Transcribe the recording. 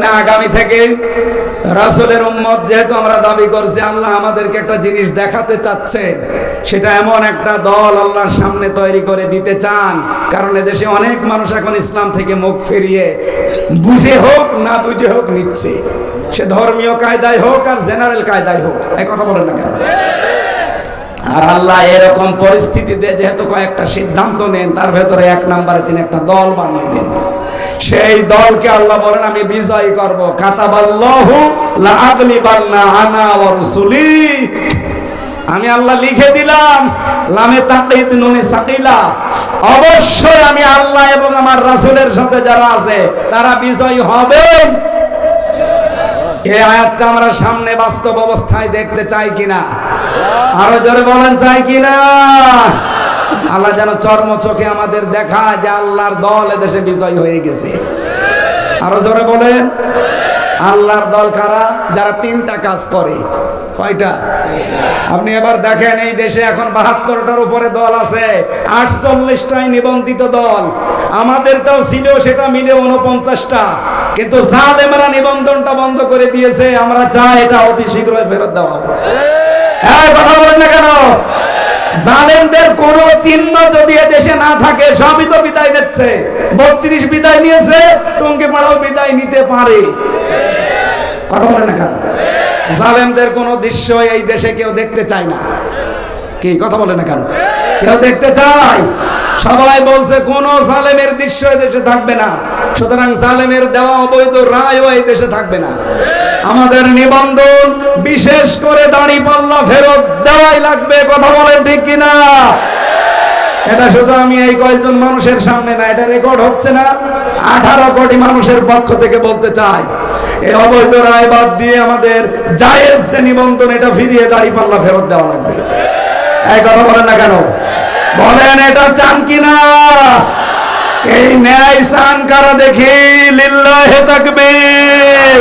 না আগামী থেকে রাসূলের উম্মত যেহেতু আমরা দাবি করছি, আল্লাহ আমাদেরকে একটা জিনিস দেখাতে চাচ্ছেন সেটা এমন একটা দল আল্লাহর সামনে তৈরি করে দিতে চান। কারণ এদেশে অনেক মানুষ এখন ইসলাম থেকে মুখ ফিরিয়ে বুঝে হোক, না বুঝে হোক নিচ্ছে। সে ধর্মীয় কায়দায় হোক আর জেনারেল কায়দায় হোক এই কথা বলেন না কেন? আর আল্লাহ এরকম পরিস্থিতিতে যেহেতু কয়েকটা সিদ্ধান্ত নেন, তার ভেতরে এক নম্বরে তিনি একটা দল বানিয়ে দেন। সেই দলকে আল্লাহ বলেন, আমি বিজয় করব। কাতাবাল্লাহু লা আগলিবান্না আনা ওয়া রুসুলি। আমি আল্লাহ লিখে দিলাম, লামে তাকিদ নুনে সাকিলা। অবশ্যই আমি আল্লাহ এবং আমার রাসূলের সাথে যারা আছে, তারা বিজয় হবে। এই আয়াতটা আমরা সামনে বাস্তব অবস্থায় দেখতে চাই কিনা? আরও জোরে বলেন, চাই কিনা? আল্লাহ যেন চর্ম চোখে আমাদের দেখায় যে আল্লাহর দল এদেশে বিজয় হয়ে গেছে। আরও জোরে বলেন। আল্লাহর দল কারা? যারা তিনটা কাজ করে। কয়টা? আপনি এবার দেখেন, এই দেশে এখন বাহাত্তরটার উপরে দল আছে। আটচল্লিশটাই নিবন্ধিত দল। আমাদেরটাও ছিল, সেটা মিলে উনপঞ্চাশটা কিন্তু জালেমরা নিবন্ধনটা বন্ধ করে দিয়েছে। আমরা চাই এটা অতি শীঘ্রই ফেরত দেওয়া হ্যাঁ কথা বলেন না কেন? জালেমদের কোন চিহ্ন যদি দেশে না থাকে, সবই তো বিদায় নিচ্ছে। বত্রিশ বিদায় নিয়েছে, টঙ্গি পাড়াও বিদায় নিতে পারে। কথা বলেন না কেন? জালেমদের কোনো দৃশ্য এই দেশে কেউ দেখতে চায় না। কি, কথা বলে না কেন? কেউ দেখতে চায়? সবাই বলছে, কোন জালেমের দৃশ্য এই দেশে থাকবে না। সুতরাং জালেমের দেওয়া অবৈধ রায়ও এই দেশে থাকবে না। আমাদের নিবন্ধন বিশেষ করে দাড়ি পাল্লা ফেরত দেওয়াই লাগবে, কথা বলেন ঠিক কিনা? এটা শুধু আমি এই কয়েকজন মানুষের সামনে না, এটা রেকর্ড হচ্ছে না, আঠারো কোটি মানুষের পক্ষ থেকে বলতে চাই। এই অবৈধ রায় বাদ দিয়ে আমাদের জায়েজ সে নিবন্ধন এটা ফিরিয়ে দাড়ি পাল্লা ফেরত দেওয়া লাগবে। এই কথা বলেন না কেন? বলেন, এটা চান কিনা? এই ন্যায় চান কারা দেখি? লিল্লাহে তাকবীর।